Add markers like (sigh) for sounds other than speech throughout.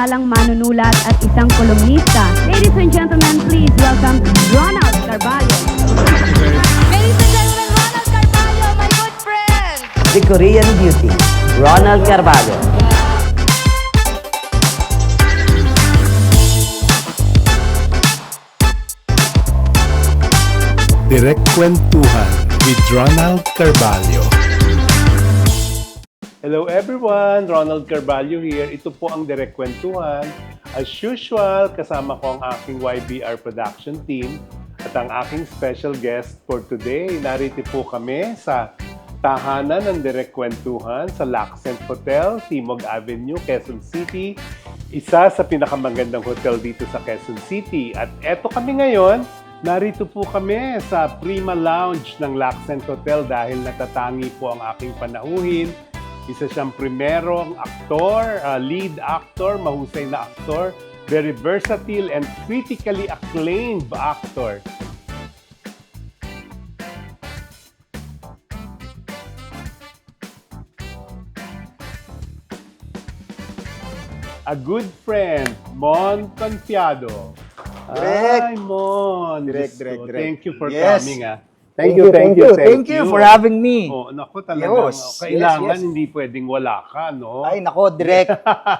kilalang manunulat at isang kolumnista. Ladies and gentlemen, please welcome Ronald Carvalho. Ladies and gentlemen, Ronald Carvalho, my good friend! The Korean Beauty, Ronald Carvalho. Direct Kwentuhan with Ronald Carvalho. Hello everyone! Ronald Carvalho here. Ito po ang Direct Kwentuhan. As usual, kasama ko ang aking YBR production team at ang aking special guest for today. Narito po kami sa tahanan ng Direct Kwentuhan sa Laccent Hotel, Timog Avenue, Quezon City. Isa sa pinakamagandang hotel dito sa Quezon City. At eto kami ngayon, narito po kami sa Prima Lounge ng Laccent Hotel dahil natatangi po ang aking panahuhin isa siyang primerong aktor, uh, lead actor, mahusay na aktor, very versatile and critically acclaimed actor. A good friend, Mon Confiado. Direk. Ay, Mon. Direk, ko. direk. Thank you for Yes. coming, ah. Thank you, thank you, thank you for having me. Oh, naku, talagang Yes, kailangan yes, yes. hindi pwedeng wala ka, no? Ay, nako, direct.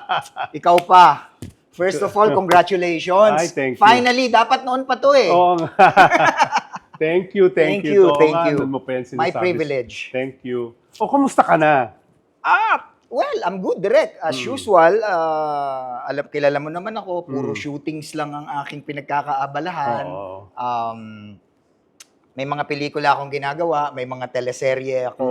(laughs) Ikaw pa. First of all, (laughs) congratulations. Ay, thank you. Finally, dapat noon pa to eh. Oo nga. (laughs) thank you, thank, Thank you. you, Oo thank you. mo pa My privilege. Thank you. O, kumusta ka na? Ah, well, I'm good, direct. As Hmm. usual, ah, alam, kilala mo naman ako, puro Mm. shootings lang ang aking pinagkakaabalahan. Oo. Um, may mga pelikula akong ginagawa, may mga teleserye ako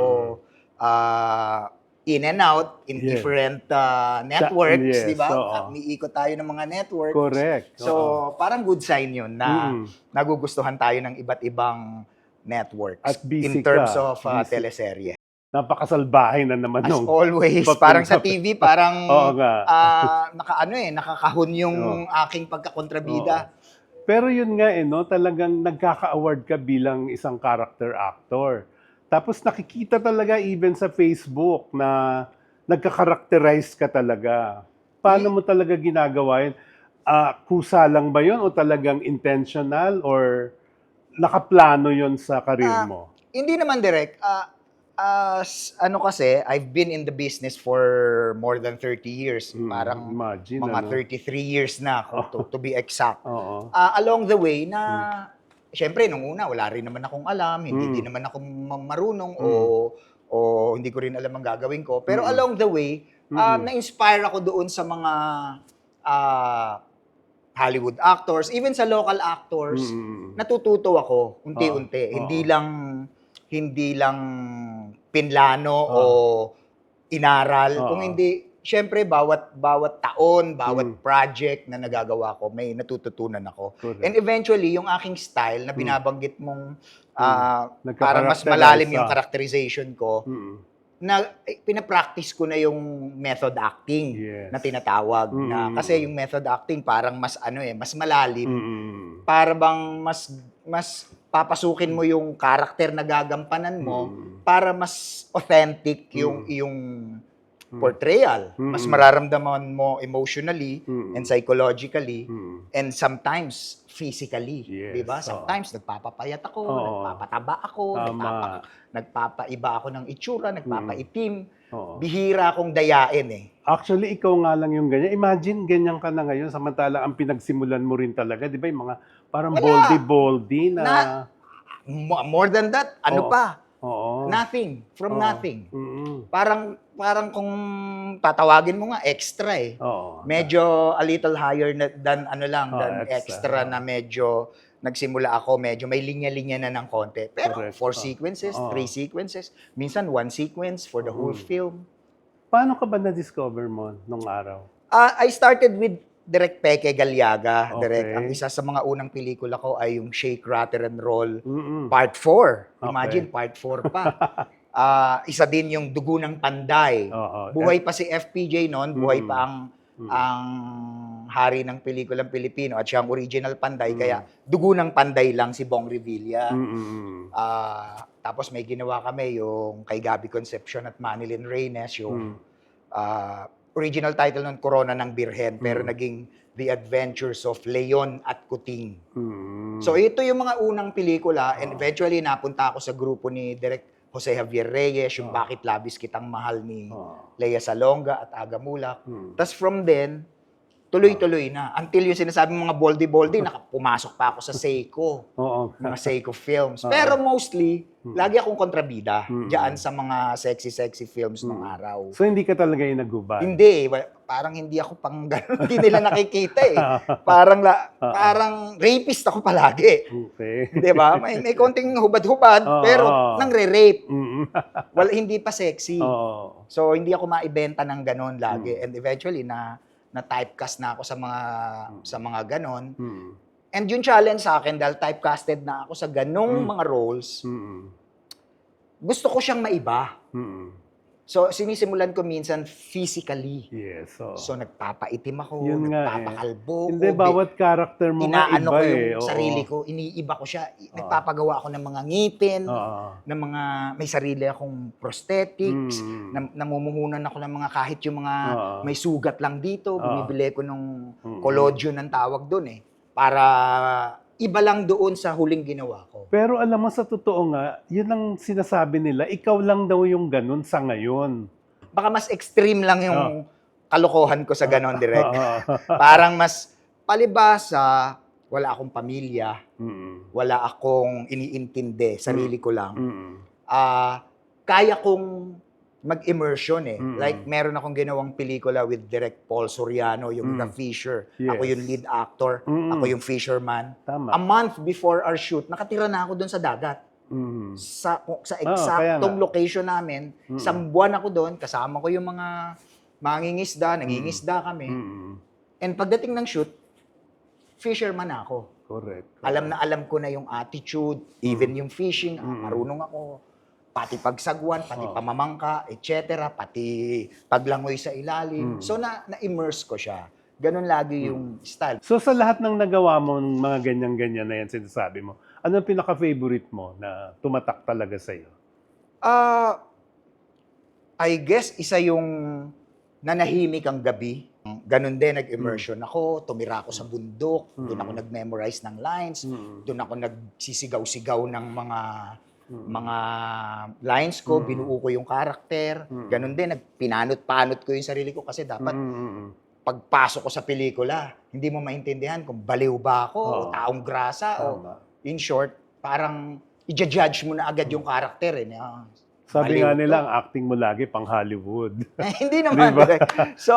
ah, in and out in. Yes. different ah, networks, yes, di ba? oo. Ah, Umiikot tayo ng mga network. Correct. So, Oo. parang good sign yun na Mm. nagugustuhan tayo ng iba't ibang networks At busy in terms ka. of uh, Busy. teleserye. Napakasalbahe na naman As nung... always, Pag- parang sa TV, parang (laughs) Oo nga. ah, nakaano eh, nakakahon yung aking pagkakontrabida. Pero yun nga eh, no? talagang nagkaka-award ka bilang isang character actor. Tapos nakikita talaga even sa Facebook na nagka-characterize ka talaga. Paano mo talaga ginagawa yun? Ah, kusa lang ba yun o talagang intentional or nakaplano yun sa karir Ah, mo? Hindi naman direct. Ah, as ano kasi, I've been in the business for more than 30 years. Mm, Parang imagine, mga ano? 33 years na, kung to, to be exact. Oo. Ah, along the way na Hmm. syempre nung una wala rin naman akong alam, hindi Mm. din naman ako ma- marunong o Mm. o hindi ko rin alam ang gagawin ko. Pero Mm. along the way, ah, Mm. na-inspire ako doon sa mga ah, Hollywood actors, even sa local actors. Mm. Natututo ako unti-unti. Oo. Hindi Oo. lang hindi lang pinlano o inaral, Oo. kung hindi Siyempre, bawat bawat taon, bawat Mm. project na nagagawa ko, may natututunan ako. Correct. And eventually, yung aking style na binabanggit mong Mm. parang mas Nagka-characterize malalim yung characterization ko, Mm. na eh, pinapractice ko na yung method acting Yes. na tinatawag. Na, Mm. kasi yung method acting parang mas ano eh, mas malalim. Mm. Para bang mas mas papasukin mo yung karakter na gagampanan mo Mm. para mas authentic yung Mm. yung portrayal. Mm. Mas mararamdaman mo emotionally Mm. and psychologically Mm. and sometimes physically, Yes, 'di ba? Sometimes nagpapapayat ako, Oo. nagpapataba ako, Tama. nagpapa, nagpapaiba ako ng itsura, nagpapaitim. Oo. Bihira akong dayain eh. Actually, ikaw nga lang yung ganyan. Imagine, ganyan ka na ngayon, samantalang ang pinagsimulan mo rin talaga, di ba? Yung mga parang Wala. boldy-boldy na... Na- Mo- More than that, ano Oo. pa? Oo. Nothing. From Oo. nothing. Mm-mm. Parang parang kung tatawagin mo nga extra eh. Oo. Medyo a little higher na, than ano lang, Oh, than extra. extra, na medyo nagsimula ako, medyo may linya-linya na ng konti. Pero Correct. four Oh. sequences, Oo. three sequences, minsan one sequence for the whole Mm. film. Paano ka ba na-discover mo nung araw? Ah, I started with Direk Peke Galiaga. Okay. Ang isa sa mga unang pelikula ko ay yung Shake, Rattle and Roll Mm-mm. Part 4. Okay. Imagine, Part 4 pa. (laughs) Ah, isa din yung Dugo ng Panday. Oo. Buhay pa si FPJ noon, buhay Mm. pa ang Mm. ang hari ng pelikulang Pilipino at siya ang original Panday Mm. kaya Dugo ng Panday lang si Bong Revilla. Mm-mm. Ah, tapos may ginawa kami yung kay Gabby Concepcion at Manilyn Reynes yung Mm. ah, original title nun, Corona ng Birhen, pero Mm. naging The Adventures of Leon at Kuting. Mm. So ito yung mga unang pelikula and eventually napunta ako sa grupo ni Direk Jose Javier Reyes, yung Oh. Bakit Labis Kitang Mahal ni Oh. Lea Salonga at Aga Mulak. Mm. Tapos from then, tuloy-tuloy na. Until yung sinasabi mga boldy-boldy, (laughs) nakapumasok pa ako sa Seiko, Oo. mga Seiko films. Oo. Pero mostly, Mm. lagi akong kontrabida Mm. diyan sa mga sexy-sexy films nung Mm. araw. So hindi ka talaga yung nagubad? Hindi. Wa- parang hindi ako pang ganun. (laughs) hindi nila nakikita eh. (laughs) Parang, la, parang rapist ako palagi. Okay. 'Di ba? May, may konting hubad-hubad, Oo. pero nangre-rape. Mm. Wala, hindi pa sexy. Oo. So, hindi ako maibenta ng ganon lagi. Mm. And eventually, na na typecast na ako sa mga Mm. sa mga ganon. Mm. And yung challenge sa akin, dahil typecasted na ako sa ganong Mm. mga roles, Mm. gusto ko siyang maiba. Mm. So, sinisimulan ko minsan physically. Yes. oo. So, nagpapaitim ako, Yun eh. nagpapakalbo Hindi, ko, bawat character mo inaano iba ko eh. yung Oo. sarili ko, iniiba ko siya. Nagpapagawa ako ng mga ngipin, Oo. ng mga, may sarili akong prosthetics, Mm. nam- namumuhunan ako ng mga kahit yung mga Oo. may sugat lang dito, Oo. bumibili ko nung Mm. collodion ng tawag doon eh. Para iba lang doon sa huling ginawa ko. Pero alam mo, sa totoo nga, yun ang sinasabi nila, ikaw lang daw yung ganun sa ngayon. Baka mas extreme lang yung kalokohan ko sa ganon direct. Oo. (laughs) Parang mas palibasa, wala akong pamilya, Mm. wala akong iniintindi, sarili ko lang. Mm. ah kaya kong mag-immersion eh. Mm. Like, meron akong ginawang pelikula with Direct Paul Soriano, yung Mm. The Fisher. Yes. Ako yung lead actor. Mm. Ako yung fisherman. Tama. A month before our shoot, nakatira na ako doon sa dagat. Mm. Sa, sa kaya eksaktong nga. location namin. Mm. Isang buwan ako doon, kasama ko yung mga mangingisda, nangingisda kami. Mm. And pagdating ng shoot, fisherman ako. Correct. Alam na alam ko na yung attitude, even yung fishing, ah, Mm. marunong ako. Pati pagsagwan, pati Oh. pamamangka, etc. Pati paglangoy sa ilalim. Mm. So na na-immerse ko siya. Ganun lagi yung style. So sa lahat ng nagawa mo ng mga ganyan-ganyan na yan sinasabi mo, ano ang pinaka-favorite mo na tumatak talaga sa'yo? Ah, I guess isa yung nanahimik ang gabi. Ganun din, nag-immersion ako, tumira ako sa bundok, doon Mm. ako nag-memorize ng lines, Mm. doon ako nagsisigaw-sigaw ng mga Mm. mga lines ko, Mm. binuo ko yung karakter. Mm. Ganun din, nagpinanot-panot ko yung sarili ko kasi dapat Mm, mm, mm. pagpasok ko sa pelikula, hindi mo maintindihan kung baliw ba ako, o Oo. taong grasa, o Tama. in short, parang i-judge mo na agad yung karakter. Eh. Ah, Sabi nga nila, ang acting mo lagi pang Hollywood. (laughs) Eh, hindi naman. Di ba? direct. (laughs) So,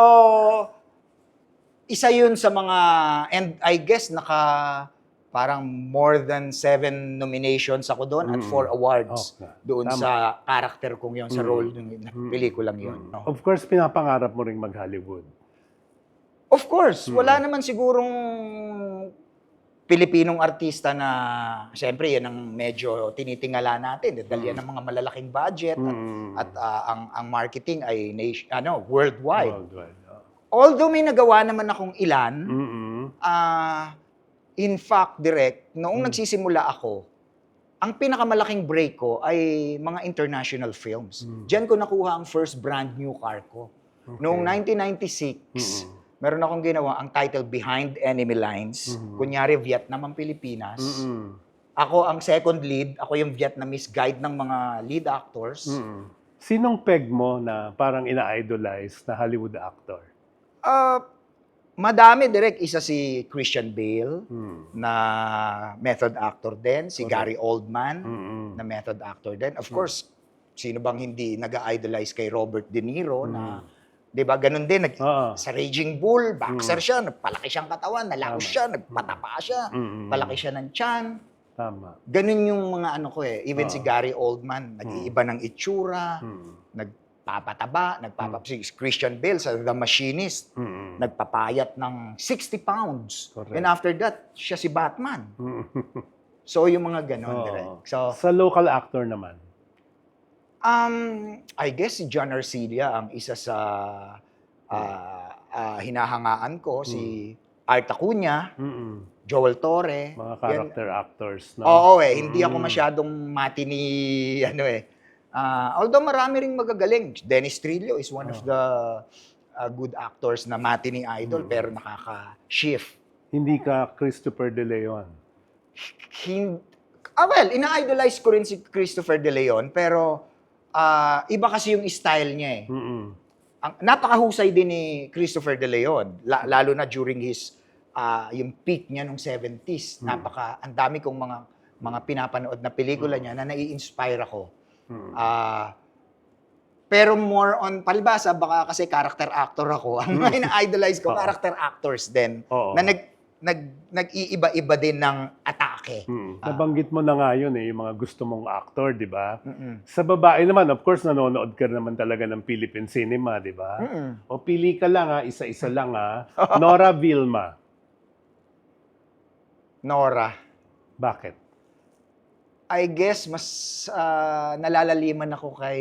isa yun sa mga, and I guess naka parang more than seven nominations ako doon at Mm. four awards Okay. doon Tama. sa character kong yun, sa Mm. role ng ng pelikulang yun. Mm. no? Of course, pinapangarap mo ring mag-Hollywood. Of course, Mm. wala naman sigurong Pilipinong artista na, siyempre, yan ang medyo tinitingala natin. Dahil yan ang mga malalaking budget at, Mm. at ah, ang, ang marketing ay nation, ano, worldwide. Worldwide. Although may nagawa naman akong ilan, Mm-mm. ah in fact, direct, noong Mm. nagsisimula ako, ang pinakamalaking break ko ay mga international films. Mm. Diyan ko nakuha ang first brand new car ko. Noong 1996, Mm-mm. meron akong ginawa ang title Behind Enemy Lines. Mhm. Kunyari, Vietnam ang Pilipinas. Mm-mm. Ako ang second lead. Ako yung Vietnamese guide ng mga lead actors. Mm-mm. Sinong peg mo na parang ina-idolize na Hollywood actor? Ah, madami, direct. Isa si Christian Bale. Mm. na method actor din, si Correct. Gary Oldman Mm-mm. na method actor din. Of Mm. course, sino bang hindi nag-idolize kay Robert De Niro na, Mm. 'di ba, ganun din nag Oo. sa Raging Bull, boxer Mm. siya, nagpalaki siyang katawan, nalaos Tama. siya, nagpatapa siya, Mm-mm. palaki siya ng tiyan. Tama. Ganun yung mga ano ko eh. Even si Oo. Gary Oldman, nag-iiba ng itsura, Mm. Nagpapataba, nagpapap si Christian Bale sa The Machinist, Mm-mm. nagpapayat ng 60 pounds. Correct. And after that, siya si Batman. Mm-mm. So, yung mga ganon, Oo. direct. So, Sa local actor naman. um, I guess si John Arcilia ang isa sa ah, ah, hinahangaan ko. Si Art Acuna, Mm-mm. Joel Torre. Mga Yan. character actors. No? Oo eh, hindi ako Mm. masyadong mati ni, ano eh. Ah, although marami ring magagaling. Dennis Trillo is one of Oh. the uh, good actors na matinee idol pero nakaka-shift. Hindi ka Christopher De Leon. Hin- ah, well, ina-idolize ko rin si Christopher De Leon pero ah, iba kasi yung style niya eh. Mm-mm. ang napakahusay din ni Christopher De Leon la- lalo na during his ah, yung peak niya nung 70s napaka ang dami kong mga mga pinapanood na pelikula niya na nai-inspire ako Mm. Ah, pero more on palibasa baka kasi character actor ako (laughs) ang mga ina-idolize ko Oo. character actors din Oo. na nag nag nag-iiba-iba din ng atake Mm. Ah. Nabanggit mo na nga yun eh, yung mga gusto mong actor, di ba? Mm-mm. Sa babae naman, of course, nanonood ka naman talaga ng Philippine cinema, di ba? O pili ka lang ha, isa-isa lang ha. (laughs) Nora Vilma. Nora Bakit? I guess mas ah, nalalaliman ako kay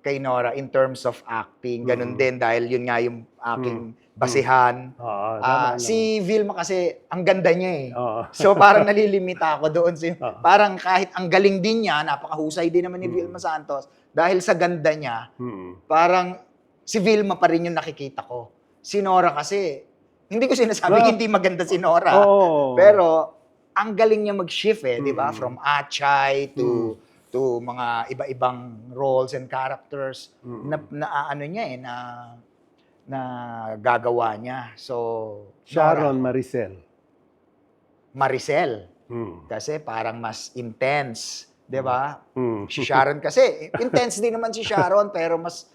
kay Nora in terms of acting. Ganun Mm. din dahil yun nga yung aking basihan. Oo, Ah, tama lang. si Vilma kasi ang ganda niya eh. Oo. So parang nalilimita ako doon. Si, Oo. parang kahit ang galing din niya, napakahusay din naman ni Mm. Vilma Santos. Dahil sa ganda niya, Mm. parang si Vilma pa rin yung nakikita ko. Si Nora kasi, hindi ko sinasabing Ah. hindi maganda si Nora. Oo. Pero ang galing niya mag-shift eh, 'di ba? Mm. From Achay to to mga iba-ibang roles and characters Mm. na, na ano niya eh na na gagawa niya. So Sharon Nora, Maricel. Maricel Mm. kasi parang mas intense, 'di ba? Mm. Si Sharon kasi intense din naman si Sharon (laughs) pero mas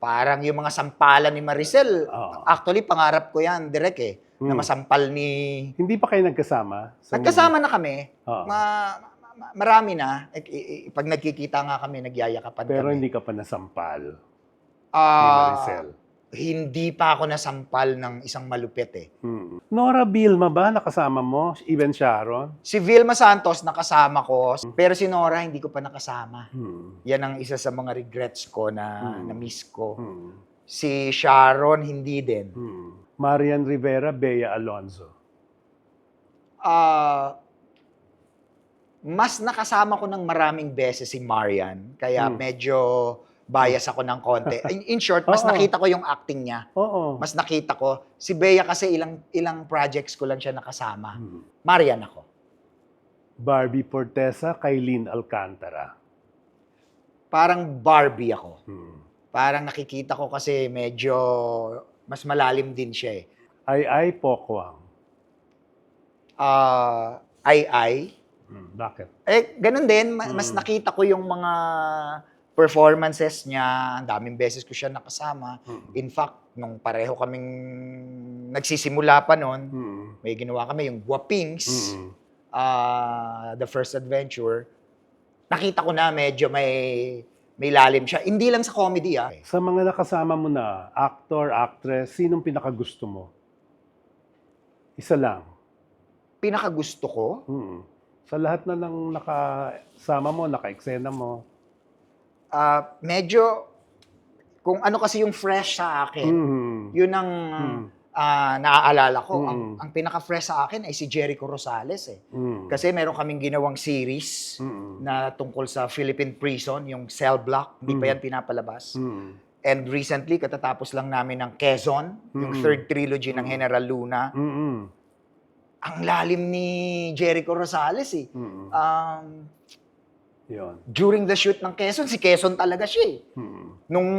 parang yung mga sampalan ni Maricel. Oo. Actually pangarap ko 'yan direct eh na Mm. masampal ni Hindi pa kayo nagkasama? sa Nagkasama na kami. Oo. Ma- ma- marami na. Eh, eh, eh, Pag nagkikita nga kami, nagyayakapan movie? Pero kami. hindi ka pa nasampal ni Ah, Maricel. Hindi pa ako nasampal ng isang malupit eh. Mm. Nora Vilma ba nakasama mo? Even Sharon? Si Vilma Santos nakasama ko, pero si Nora hindi ko pa nakasama. Mm. Yan ang isa sa mga regrets ko na Hmm. na-miss ko. Mm. Si Sharon hindi din. Mm. Marian Rivera, Bea Alonzo. Ah, mas nakasama ko ng maraming beses si Marian, kaya Hmm. medyo bias ako ng konti. (laughs) In, in short, mas Oo. nakita ko yung acting niya. Oo. mas nakita ko. Si Bea kasi ilang ilang projects ko lang siya nakasama. Mm. Marian ako. Barbie Portesa, Kailin Alcantara. Parang Barbie ako. Mm. Parang nakikita ko kasi medyo mas malalim din siya eh. Ay Ay Pokwang. Ah, ay ay. Mm. Bakit? Eh, ganun din. Ma- Mas Mm. nakita ko yung mga performances niya. Ang daming beses ko siya nakasama. Mm. In fact, nung pareho kaming nagsisimula pa noon, Mm. may ginawa kami yung Guapings. Mm. ah The First Adventure, nakita ko na medyo may may lalim siya. Hindi lang sa comedy ah. Sa mga nakasama mo na, actor, actress, sinong pinakagusto mo? Isa lang. Pinakagusto ko, Mm. Sa lahat na ng nakasama mo, naka-eksena mo. Ah medyo kung ano kasi yung fresh sa akin, Mm. yun ang Mm. ah, naaalala ko. Mm. Ang, ang pinaka-fresh sa akin ay si Jericho Rosales eh. Mm. Kasi meron kaming ginawang series Mm. na tungkol sa Philippine prison, yung Cell Block, hindi pa Mm. yan pinapalabas. Mm. And recently, katatapos lang namin ng Quezon, yung Mm. third trilogy ng General Luna. Mm. ang lalim ni Jericho Rosales eh. Mm. Um, Yun. during the shoot ng Quezon, si Quezon talaga siya eh. Mm. Nung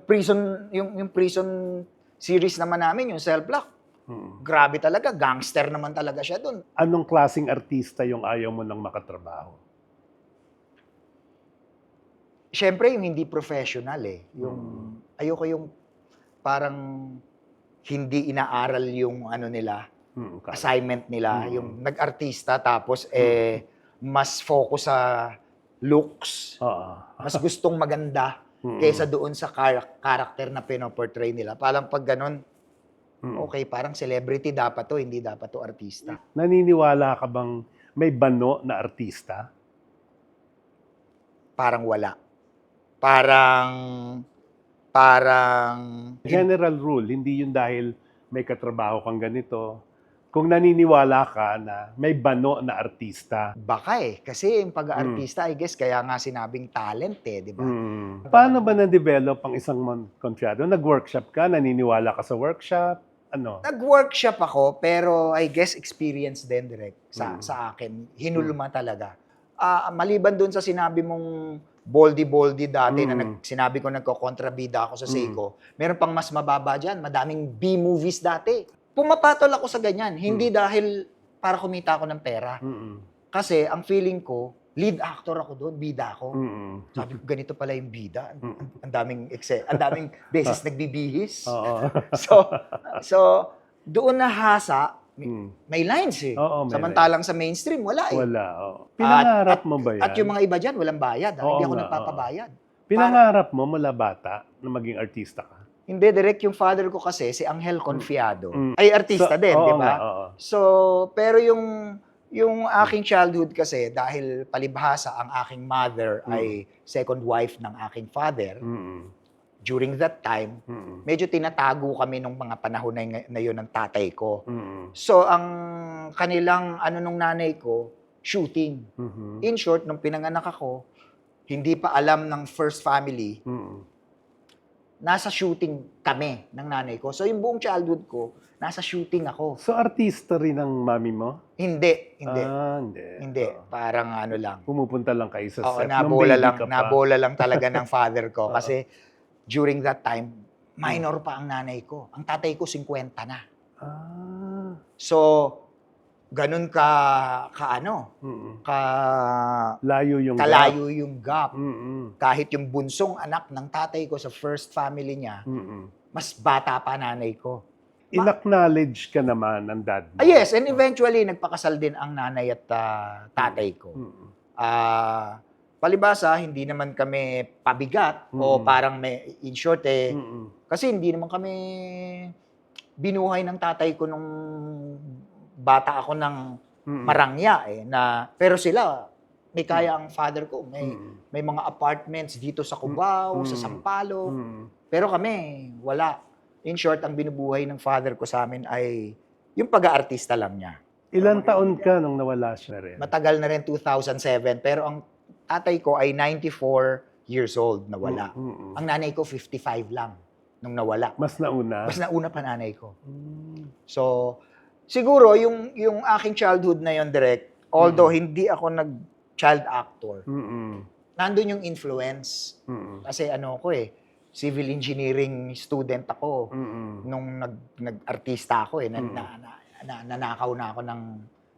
prison, yung, yung prison series naman namin, yung Cell Block, Mm. grabe talaga, gangster naman talaga siya dun. Anong klasing artista yung ayaw mo nang makatrabaho? Siyempre, yung hindi professional eh. Yung, ayoko yung parang hindi inaaral yung ano nila, Mm. Ka- assignment nila, Mm. yung nag-artista tapos eh, mas focus sa looks, Oo. mas gustong maganda kaysa doon sa char- character na pinoportray nila. Parang pag ganun, okay, parang celebrity dapat to, hindi dapat to artista. Naniniwala ka bang may bano na artista? Parang wala. Parang, parang, General rule, hindi yun dahil may katrabaho kang ganito, kung naniniwala ka na may bano na artista. Baka eh. Kasi yung pag-aartista, I guess, kaya nga sinabing talent eh, di ba? Mm. Paano ba na-develop ang isang konfiyado? Nag-workshop ka? Naniniwala ka sa workshop? Ano? Nag-workshop ako, pero I guess experience din direct Mm. sa, sa akin. Hinulma talaga. Ah, maliban doon sa sinabi mong boldy-boldy dati na Mm. nag, sinabi ko nagko-kontrabida ako sa Mm. Seiko, meron pang mas mababa dyan. Madaming B-movies dati. Pumapatol ako sa ganyan. Hindi dahil para kumita ako ng pera. Kasi ang feeling ko, lead actor ako doon, bida ako. Sabi ko, ganito pala yung bida. Ang, Mm. ang- ang daming ekse, ang daming (laughs) beses nagbibihis. Oo. (laughs) So, so doon nahasa, may, Mm. may lines eh. Oo, may Samantalang sa mainstream, wala eh. Wala. oo. Pinangarap At- mo ba yan? At yung mga iba dyan, walang bayad. ha? Oo Hindi ako nga, nagpapabayad. Pinangarap mo mula bata na maging artista ka? Hindi, direct yung father ko kasi, si Angel Confiado, Mm. ay artista So- din, di ba? So, pero yung yung aking childhood kasi, dahil palibhasa ang aking mother Mm. ay second wife ng aking father, Mm-mm. during that time, Mm-mm. medyo tinatago kami nung mga panahon na, na yun ng tatay ko. Mm-mm. So, ang kanilang ano nung nanay ko, shooting. Mhm. In short, nung pinanganak ako, hindi pa alam ng first family, Mm-mm. Nasa shooting kami ng nanay ko. So, yung buong childhood ko, nasa shooting ako. So, artista rin ang mami mo? Hindi, hindi. Ah, hindi. hindi, Oo. parang ano lang. Pumupunta lang kayo sa Oo, set. Nabola lang, ka pa. nabola lang talaga ng (laughs) father ko. Kasi during that time, minor pa ang nanay ko. Ang tatay ko, 50 na. Ah. So, ganun ka, ka ano, Mm-mm. ka, Layo yung kalayo yung gap. gap. Mm-mm. Kahit yung bunsong anak ng tatay ko sa first family niya, Mm-mm. mas bata pa nanay ko. In-acknowledge ka naman ng dad mo. Ah, yes, and eventually, nagpakasal din ang nanay at ah, tatay ko. Mm-mm. Ah, palibasa, hindi naman kami pabigat o Mm. parang may, in short eh, Mm-mm. kasi hindi naman kami binuhay ng tatay ko nung bata ako ng Mm-mm. marangya eh na pero sila may kaya ang father ko may Mm-mm. may mga apartments dito sa Cubao, sa Mm. Sampaloc. Mm-mm. Pero kami wala. In short, ang binubuhay ng father ko sa amin ay yung pag-aartista lang niya. Ilan taon ka nung nawala siya rin? Matagal na rin 2007 pero ang tatay ko ay 94 years old na wala. Mm-mm. Ang nanay ko 55 lang nung nawala. Mas nauna? Mas nauna pa nanay ko. Mm. So, siguro yung yung aking childhood na yon direct, although hindi ako nag child actor, Mm-mm. nandun yung influence Mm-mm. kasi ano ko eh, civil engineering student ako Mm-mm. nung nag nag-artista ako eh, na, Mm. na, na, na- nanakaw na ako ng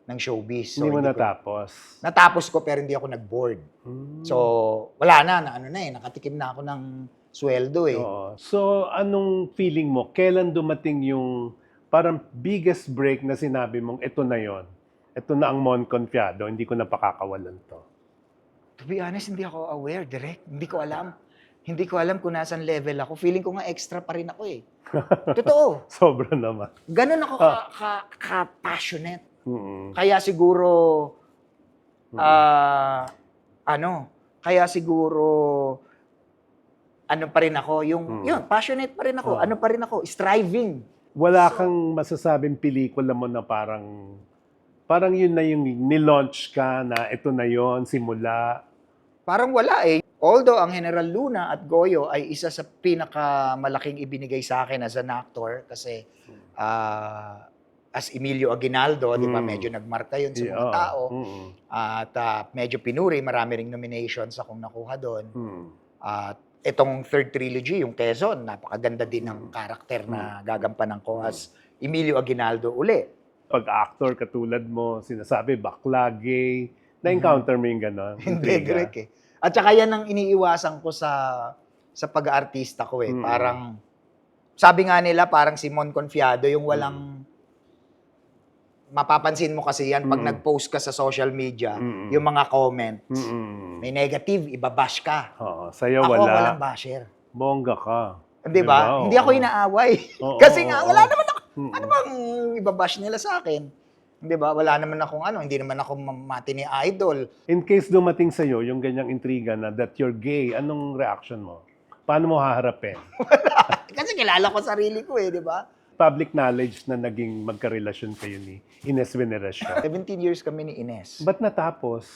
ng showbiz. So, Hindi mo hindi ko- natapos? natapos ko pero hindi ako nag-board. Mm. So, wala na, na ano na eh, nakatikim na ako ng sweldo eh. Oo. So, anong feeling mo? Kailan dumating yung parang biggest break na sinabi mong ito na yon ito na ang Mon Confiado, hindi ko na pakakawalan to. To be honest, hindi ako aware, direct. Hindi ko alam. Hindi ko alam kung nasan level ako. Feeling ko nga extra pa rin ako eh. (laughs) Totoo. Sobra naman. Ganun ako ka, ka, ka-passionate. Mm-mm. Kaya siguro, Mm. ah, ano, kaya siguro, ano pa rin ako, yung, Mm. yun, passionate pa rin ako. Oh. Ano pa rin ako, striving. Wala kang masasabing pelikula mo na parang parang yun na yung nilaunch ka na ito na yon simula. Parang wala eh. Although ang General Luna at Goyo ay isa sa pinakamalaking ibinigay sa akin as an actor kasi ah, as Emilio Aguinaldo, di ba, Mm. medyo nagmarka yun sa mga Oo. tao. Mm-mm. At ah, medyo pinuri, marami ring nominations akong nakuha doon. Mm. At itong third trilogy, yung Quezon, napakaganda din ng karakter na gagampanan ko as Emilio Aguinaldo uli. Pag actor katulad mo, sinasabi bakla, gay, na-encounter mo yung gano'n? Hindi, Intriga? direct eh. At saka yan ang iniiwasan ko sa sa pag-aartista ko eh. Mm. Parang, sabi nga nila, parang si Mon Confiado, yung walang, mapapansin mo kasi yan pag Mm. nag-post ka sa social media, Mm. yung mga comments, Mm-mm. may negative, ibabash ka. Oo, sa'yo Ako, wala. walang basher. Bongga ka. Di ba? Oo. Hindi ako inaaway. Oo, (laughs) kasi nga, oo, wala oo. naman ako. Ano bang ibabash nila sa akin? Di ba? Wala naman akong ano, hindi naman ako mamati ni idol. In case dumating sa'yo yung ganyang intriga na that you're gay, anong reaction mo? Paano mo haharapin? (laughs) Kasi kilala ko sarili ko eh, di ba? Public knowledge na naging magkarelasyon kayo ni Ines Veneracion? 17 years kami ni Ines. Ba't natapos?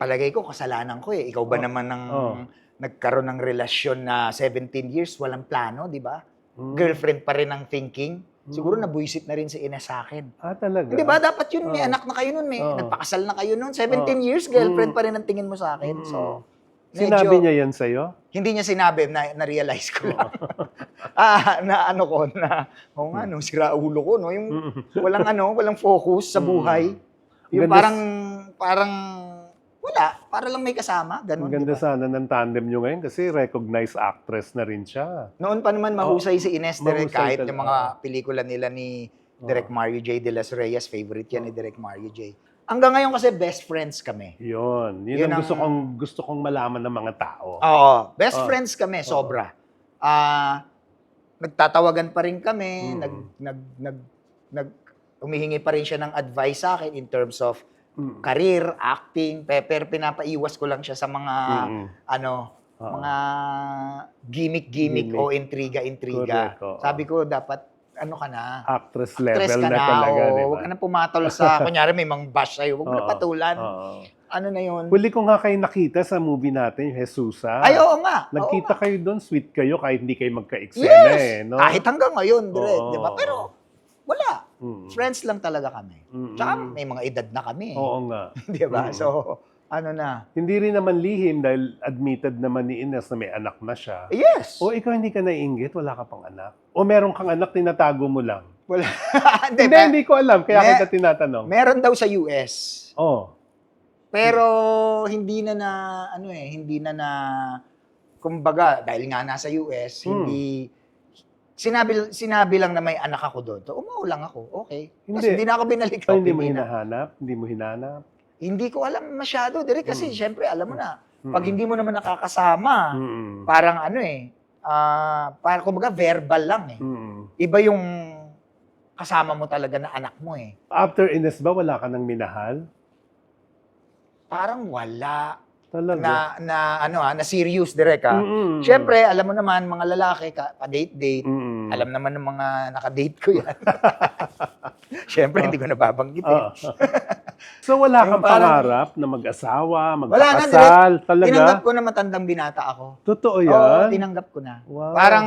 Palagay ko, kasalanan ko eh. Ikaw ba Oh. naman ng Oh. nagkaroon ng relasyon na 17 years, walang plano, di ba? Hmm. Girlfriend pa rin ang thinking. Siguro Mm. nabuisit na rin si Ines sa akin. Ah, talaga? Di ba? Dapat yun, may Oh. anak na kayo nun, may Oh. nagpakasal na kayo nun. 17 Oh. years, girlfriend Mm. pa rin ang tingin mo sa akin. Mm. So, Sinabi niya yan sa'yo? Hindi niya sinabi, na, na-realize ko lang. (laughs) ah, na ano ko, na, oo nga, no, sira ulo ko, no? Yung walang ano, walang focus sa buhay. Yung Ganda parang, parang, wala, para lang may kasama, ganun. Ang ganda di ba? sana ng tandem nyo ngayon kasi recognized actress na rin siya. Noon pa naman mahusay si Ines Direk mahusay kahit talaga. yung mga pelikula nila ni Direk Mario J. De Las Reyes, favorite yan ni Direk Mario J. Hanggang ngayon kasi best friends kami. Yun. Yun, Yun ang, ang- gusto kong gusto kong malaman ng mga tao. Oo, best Oh. friends kami, sobra. Ah, nagtatawagan pa rin kami, Mm. nag nag nag nag humihingi pa rin siya ng advice sa akin in terms of Mm. career, acting, pe- pero pinapaiwas ko lang siya sa mga Mm. ano, Oo. mga gimmick-gimmick Gimmick. o intriga-intriga. Correct, oo. Sabi ko dapat ano ka na? Actress level ka na, na, talaga, oo. di ba? Huwag ka na pumatol sa, (laughs) kunyari may mang bash sa'yo, huwag mo na Oo, patulan. oo. Ano na yun? Huli ko nga kayo nakita sa movie natin, Jesusa. Ay, oo nga. oo Nagkita nga. kayo doon, sweet kayo kahit hindi kayo magka-eksena Yes! eh. No? Kahit hanggang ngayon, direct, Oo. di ba? Pero, wala. Mm. Friends lang talaga kami. Mm-mm. Tsaka may mga edad na kami. Oo nga. (laughs) di ba? Mm. So, ano na? Hindi rin naman lihim dahil admitted naman ni Ines na may anak na siya. Yes! O ikaw hindi ka naiingit, wala ka pang anak. O meron kang anak, tinatago mo lang. Wala. (laughs) hindi, Hindi, hindi ko alam, kaya Me- kita tinatanong. meron daw sa US. oh, Pero hindi na na ano eh, hindi na na kumbaga dahil nga nasa US, Hmm. hindi sinabi sinabi lang na may anak ako doon. So, umuo lang ako. Okay. Kasi Hindi. hindi na ako binalik. so, hindi mo na. hinahanap? Hindi mo hinanap? Hindi ko alam masyado, direct kasi Hmm. syempre alam mo na, Mm. pag hindi mo naman nakakasama, Mm-mm. parang ano eh, ah parang kumbaga verbal lang eh. Mm-mm. Iba yung kasama mo talaga na anak mo eh. After Ines ba, wala ka nang minahal? Parang wala Talaga? na na ano ah, na serious direct ah. Mm-mm. Siyempre, alam mo naman, mga lalaki, ka, pa-date-date, Mm-mm. alam naman ng mga nakadate ko yan. (laughs) (laughs) Siyempre, hindi ko nababanggit eh. Ah. (laughs) so wala kang parang- pangarap na mag-asawa, magpakasal? Talaga? Tinanggap ko na matandang binata ako. Totoo Oo, yan? tinanggap ko na. Wow. Parang,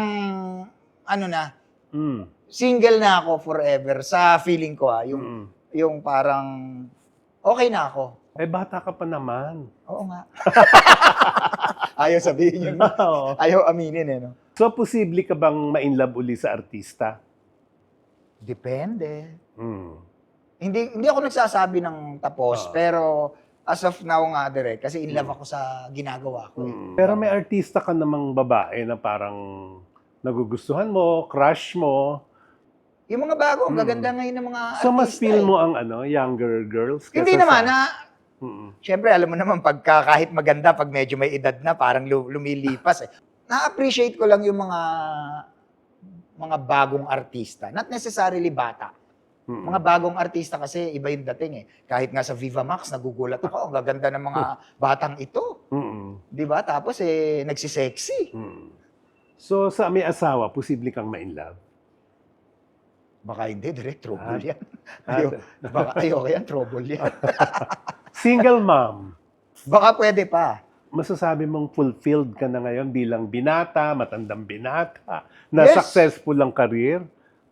ano na, Mm. single na ako forever sa feeling ko ah. Yung, Mm. yung parang, okay na ako. Eh, bata ka pa naman. Oo nga. (laughs) Ayaw sabihin yun. Oo. Ayaw aminin eh, no? so, posible ka bang ma-inlove uli sa artista? Depende. Mm. Hindi hindi ako nagsasabi ng tapos, Oo. pero as of now nga direct kasi in love ako sa ginagawa ko. eh. Mm. Pero may artista ka namang babae na parang nagugustuhan mo, crush mo. Yung mga bago, ang Mm. gaganda ngayon ng mga So, mas artista feel eh. mo ang ano, younger girls? kesa Hindi sa- naman na Mm. Siyempre, alam mo naman, pagka kahit maganda, pag medyo may edad na, parang lu- lumilipas eh. (laughs) Na-appreciate ko lang yung mga mga bagong artista. Not necessarily bata. Mm. Mga bagong artista kasi iba yung dating eh. Kahit nga sa Viva Max, nagugulat ako. Ang gaganda ng mga (laughs) batang ito. Mm. Di ba? Tapos eh, nagsisexy. Mm. So, sa may asawa, posible kang ma-inlove? Baka hindi, direct trouble Ah. yan. (laughs) Ah, Ayaw, baka ayoko yan, trouble yan. (laughs) Single mom. Baka pwede pa. Masasabi mong fulfilled ka na ngayon bilang binata, matandang binata, na Yes. successful ang career.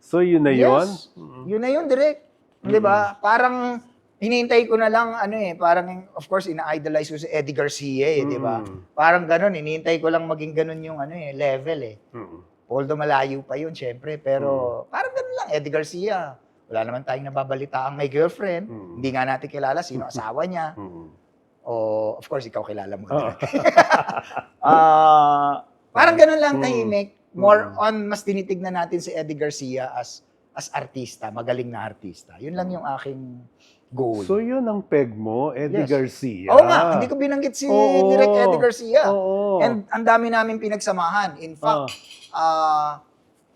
So, yun na yun? Yes. Yun na yun, direct. Di ba? Parang hinihintay ko na lang, ano eh, parang, of course, ina-idolize ko si Eddie Garcia eh, di ba? Parang ganun, hinihintay ko lang maging ganun yung ano eh, level eh. Although malayo pa yun, syempre, pero parang ganun lang, Eddie Garcia. Wala naman tayong nababalitaan may girlfriend. Hindi nga natin kilala sino asawa niya. O, of course, ikaw kilala mo. (laughs) (laughs) Ah, parang ganun lang tahimik. More Mm. on, mas tinitignan natin si Eddie Garcia as as artista, magaling na artista. Yun lang yung aking goal. So, yun ang peg mo, Eddie Yes. Garcia. Oo nga, hindi ko binanggit si Oo. Direk Eddie Garcia. Oo. And ang dami namin pinagsamahan. In fact, Ah. ah,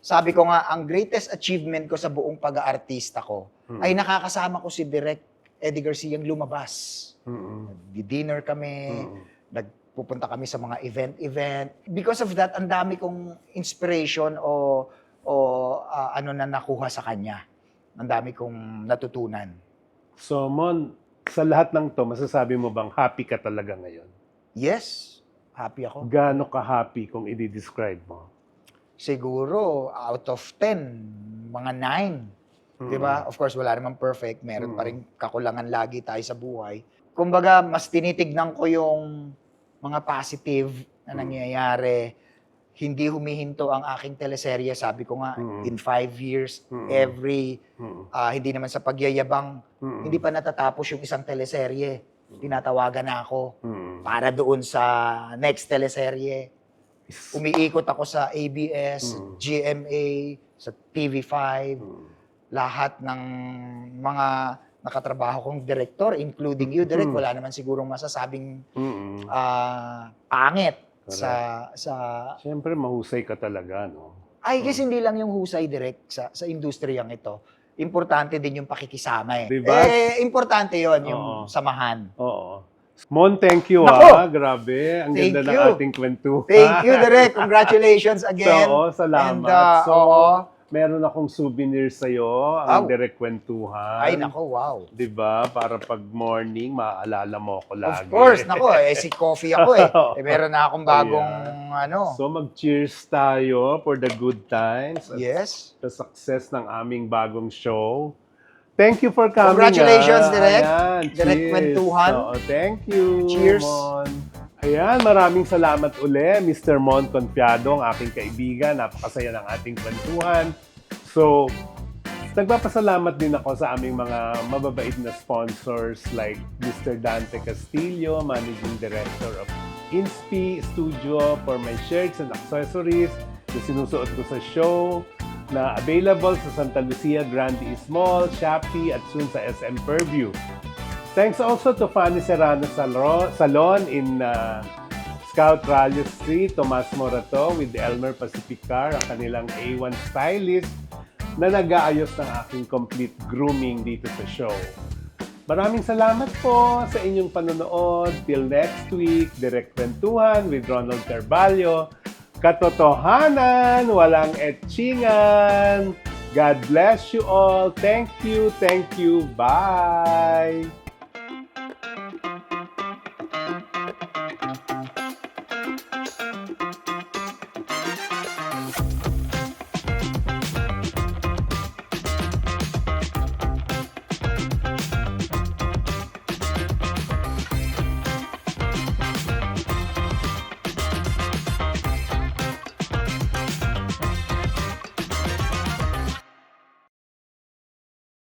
sabi ko nga, ang greatest achievement ko sa buong pag-aartista ko Mm. ay nakakasama ko si Direk Eddie Garcia yung lumabas. Mm. Di-dinner kami, Mm. Nagpupunta kami sa mga event-event. Because of that, ang dami kong inspiration o o ah, ano na nakuha sa kanya. Ang dami kong natutunan. So, Mon, sa lahat ng to, masasabi mo bang happy ka talaga ngayon? Yes, happy ako. Gaano ka happy kung i-describe mo? Siguro, out of 10, mga 9. Di ba? Of course, wala namang perfect. Meron pa rin kakulangan lagi tayo sa buhay. Kumbaga, mas tinitignan ko yung mga positive na nangyayari. Hindi humihinto ang aking teleserye. Sabi ko nga, Mm. in five years, Mm. every, Mm. ah, hindi naman sa pagyayabang, Mm. hindi pa natatapos yung isang teleserye. Tinatawagan na ako Mm. para doon sa next teleserye. Umiikot ako sa ABS, Mm. GMA, sa TV5, Mm. lahat ng mga nakatrabaho kong director, including you, direct, Mm. wala naman sigurong masasabing Mm. ah, pangit sa sa Siyempre, mahusay ka talaga, no? ay kasi hindi lang yung husay direct sa sa industriyang ito. Importante din yung pakikisama eh. Diba? Eh importante 'yon yung Oo. samahan. Oo. Mon, thank you Nako! ah. Grabe. Ang Thank ganda you. ng ating kwentuhan. Thank you, Direk. (laughs) Congratulations again. So, salamat. And, uh, so, oo. Meron akong souvenir sa'yo, Wow. ang direct kwentuhan. Ay, nako, wow. 'Di ba? Para pag morning, maaalala mo ako lagi. Of course, nako, (laughs) eh, si coffee ako eh. eh meron na akong bagong, ano, So, mag-cheers tayo for the good times at yes. the success ng aming bagong show. Thank you for coming. Congratulations, ah. Direk. Ayan, Direk cheers. Kwentuhan. Oo, thank you, Cheers. Mon. Ayan, maraming salamat uli, Mr. Mon Confiado, ang aking kaibigan. Napakasaya ng ating kwentuhan. So, nagpapasalamat din ako sa aming mga mababait na sponsors like Mr. Dante Castillo, Managing Director of Inspi Studio for my shirts and accessories na sinusuot ko sa show na available sa Santa Lucia Grande East Mall, Shopee at soon sa SM Purview. Thanks also to Fanny Serrano Salo- Salon in uh, Scout Raleigh Street, Tomas Morato with Elmer Pacific Car, ang kanilang A1 stylist na nag-aayos ng aking complete grooming dito sa show. Maraming salamat po sa inyong panonood. Till next week, Direct Kwentuhan with Ronald Carvalho. Katotohanan, walang etchingan. God bless you all. Thank you, thank you. Bye!